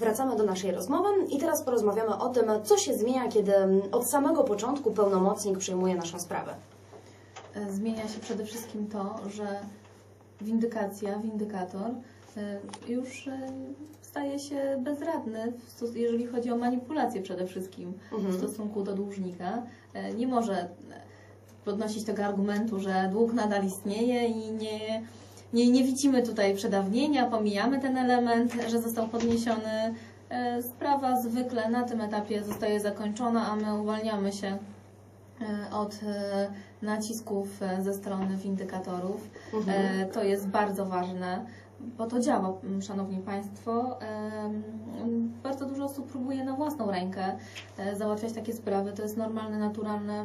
Wracamy do naszej rozmowy i teraz porozmawiamy o tym, co się zmienia, kiedy od samego początku pełnomocnik przyjmuje naszą sprawę. E, Zmienia się przede wszystkim to, że windykacja, windykator e, już e, staje się bezradny, w jeżeli chodzi o manipulację przede wszystkim w Mhm. stosunku do dłużnika. Nie może podnosić tego argumentu, że dług nadal istnieje i nie, nie, nie widzimy tutaj przedawnienia, pomijamy ten element, że został podniesiony. E, Sprawa zwykle na tym etapie zostaje zakończona, a my uwalniamy się e, od e, nacisków ze strony windykatorów. Mhm. To jest bardzo ważne, bo to działa, Szanowni Państwo. Bardzo dużo osób próbuje na własną rękę załatwiać takie sprawy. To jest normalne, naturalne.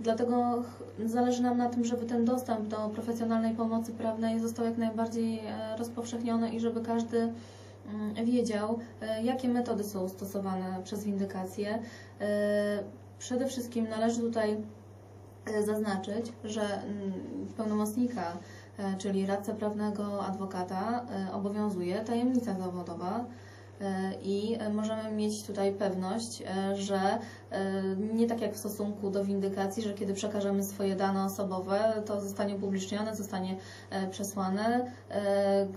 Dlatego zależy nam na tym, żeby ten dostęp do profesjonalnej pomocy prawnej został jak najbardziej e, rozpowszechniony i żeby każdy mm, wiedział, e, jakie metody są stosowane przez windykację. E, Przede wszystkim należy tutaj zaznaczyć, że mm, pełnomocnika, czyli radcę prawnego, adwokata, obowiązuje tajemnica zawodowa. E, I możemy mieć tutaj pewność, e, że e, nie tak jak w stosunku do windykacji, że kiedy przekażemy swoje dane osobowe, to zostanie upublicznione, zostanie przesłane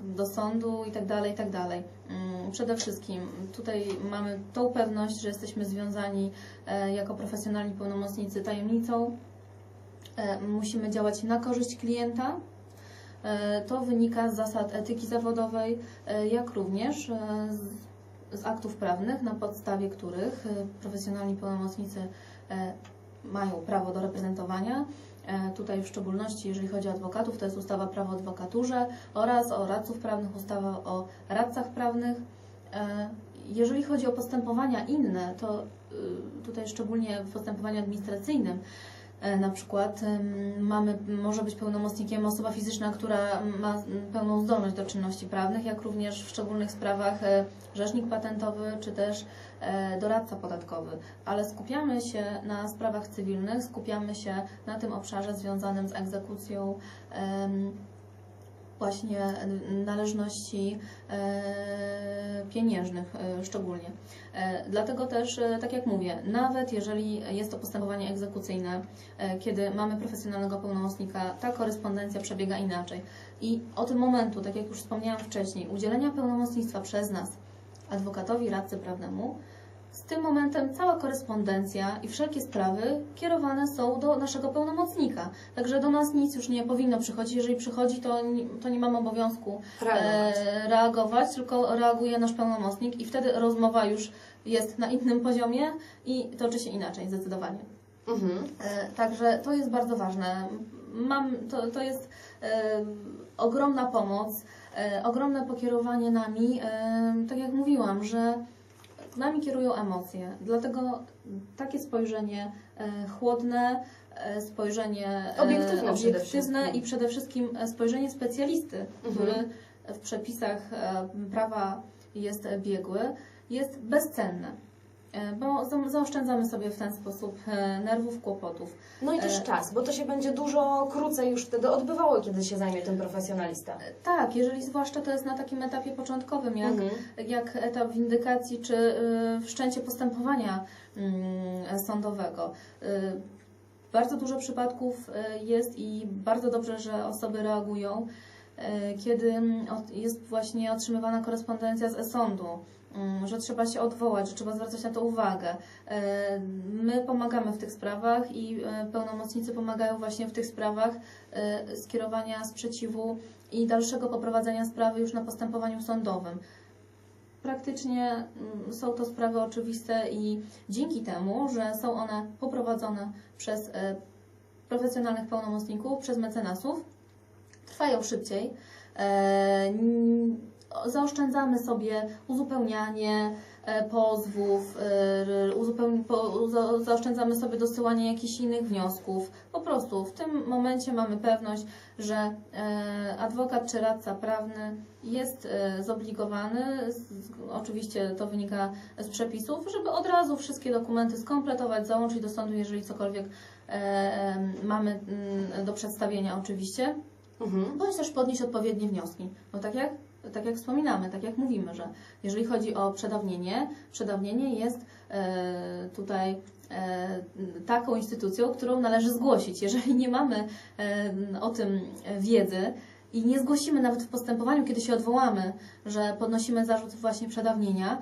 do sądu itd. itd. Mm, Przede wszystkim tutaj mamy tą pewność, że jesteśmy związani jako profesjonalni pełnomocnicy tajemnicą. Musimy działać na korzyść klienta. To wynika z zasad etyki zawodowej, jak również z, z aktów prawnych, na podstawie których e, profesjonalni pełnomocnicy e, mają prawo do reprezentowania. E, Tutaj w szczególności, jeżeli chodzi o adwokatów, to jest ustawa prawo o adwokaturze oraz o radców prawnych, ustawa o radcach prawnych. E, Jeżeli chodzi o postępowania inne, to y, tutaj szczególnie w postępowaniu administracyjnym, na przykład mamy, może być pełnomocnikiem osoba fizyczna, która ma pełną zdolność do czynności prawnych, jak również w szczególnych sprawach e, rzecznik patentowy czy też e, doradca podatkowy. Ale skupiamy się na sprawach cywilnych, skupiamy się na tym obszarze związanym z egzekucją właśnie należności e, pieniężnych e, szczególnie. E, Dlatego też, tak jak mówię, nawet jeżeli jest to postępowanie egzekucyjne, kiedy mamy profesjonalnego pełnomocnika, ta korespondencja przebiega inaczej. I od momentu, tak jak już wspomniałam wcześniej, udzielenia pełnomocnictwa przez nas adwokatowi, radcy prawnemu, z tym momentem cała korespondencja i wszelkie sprawy kierowane są do naszego pełnomocnika. Także do nas nic już nie powinno przychodzić. Jeżeli przychodzi, to nie, to nie mamy obowiązku Reagować. e, reagować, tylko reaguje nasz pełnomocnik i wtedy rozmowa już jest na innym poziomie i toczy się inaczej zdecydowanie. Mhm. E, Także to jest bardzo ważne. Mam, to, to jest e, ogromna pomoc, e, ogromne pokierowanie nami. E, tak jak mówiłam, że nami kierują emocje. Dlatego takie spojrzenie e, chłodne, e, spojrzenie Obiektywne przede obiektywne wszystkim. i przede wszystkim e, spojrzenie specjalisty, Mhm. który w przepisach prawa jest biegły, jest bezcenne. E, Bo za- zaoszczędzamy sobie w ten sposób e, nerwów, kłopotów. No i też E, czas, bo to się będzie dużo krócej już wtedy odbywało, kiedy się zajmie tym profesjonalista. Tak, jeżeli zwłaszcza to jest na takim etapie początkowym, jak, Mhm. jak etap windykacji czy y, wszczęcie postępowania mm, sądowego. Y, Bardzo dużo przypadków y, jest i bardzo dobrze, że osoby reagują, kiedy mm, jest właśnie otrzymywana korespondencja z e-sądu, że trzeba się odwołać, że trzeba zwracać na to uwagę. Y, My pomagamy w tych sprawach i y, pełnomocnicy pomagają właśnie w tych sprawach y, skierowania sprzeciwu i dalszego poprowadzenia sprawy już na postępowaniu sądowym. Praktycznie mm, są to sprawy oczywiste i dzięki temu, że są one poprowadzone przez e, profesjonalnych pełnomocników, przez mecenasów, trwają szybciej. Zaoszczędzamy sobie uzupełnianie e, pozwów, e, uzupełni, zaoszczędzamy sobie dosyłanie jakichś innych wniosków. Po prostu w tym momencie mamy pewność, że e, adwokat czy radca prawny jest zobligowany, oczywiście to wynika z przepisów, żeby od razu wszystkie dokumenty skompletować, załączyć do sądu, jeżeli cokolwiek mamy mm, do przedstawienia oczywiście. Mhm. bądź też podnieść odpowiednie wnioski. Bo tak jak, tak jak wspominamy, tak jak mówimy, że jeżeli chodzi o przedawnienie, przedawnienie jest e, tutaj e, taką instytucją, którą należy zgłosić. Jeżeli nie mamy e, o tym wiedzy i nie zgłosimy nawet w postępowaniu, kiedy się odwołamy, że podnosimy zarzut właśnie przedawnienia,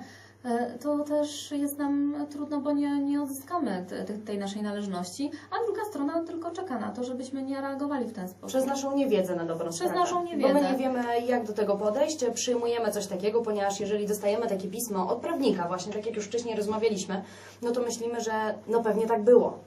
to też jest nam trudno, bo nie, nie odzyskamy te, te, tej naszej należności, a druga strona tylko czeka na to, żebyśmy nie reagowali w ten sposób. Przez naszą niewiedzę na dobrą Przez sprawę. naszą Bo my niewiedzę. nie wiemy, jak do tego podejść. Przyjmujemy coś takiego, ponieważ jeżeli dostajemy takie pismo od prawnika, właśnie tak jak już wcześniej rozmawialiśmy, no to myślimy, że no pewnie tak było.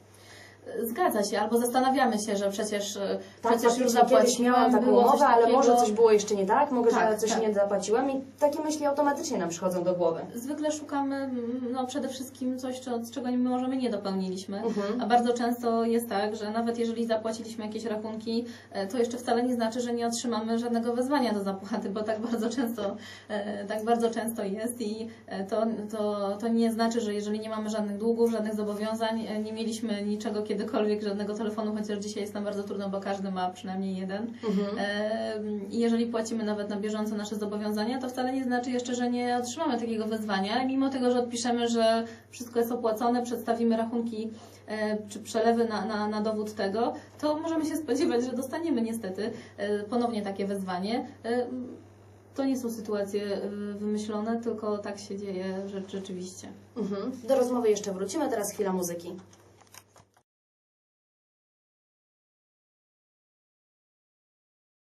Zgadza się, albo zastanawiamy się, że przecież, e, Tak, przecież już zapłaciłam, miałam taką umowę, ale może coś było jeszcze nie tak, może Tak, coś tak. nie zapłaciłam i takie myśli automatycznie nam przychodzą do głowy. Zwykle szukamy no, przede wszystkim coś, czego my może my nie dopełniliśmy. Mhm. A bardzo często jest tak, że nawet jeżeli zapłaciliśmy jakieś rachunki, e, to jeszcze wcale nie znaczy, że nie otrzymamy żadnego wezwania do zapłaty, bo tak bardzo często, e, tak bardzo często jest i to, to, to nie znaczy, że jeżeli nie mamy żadnych długów, żadnych zobowiązań, nie mieliśmy niczego kiedykolwiek, żadnego telefonu, chociaż dzisiaj jest nam bardzo trudno, bo każdy ma przynajmniej jeden. Mhm. I jeżeli płacimy nawet na bieżąco nasze zobowiązania, to wcale nie znaczy jeszcze, że nie otrzymamy takiego wezwania. Mimo tego, że odpiszemy, że wszystko jest opłacone, przedstawimy rachunki e, czy przelewy na, na, na dowód tego, to możemy się spodziewać, że dostaniemy niestety e, ponownie takie wezwanie. E, To nie są sytuacje wymyślone, tylko tak się dzieje rzecz, rzeczywiście. Mhm. Do rozmowy jeszcze wrócimy, teraz chwila muzyki.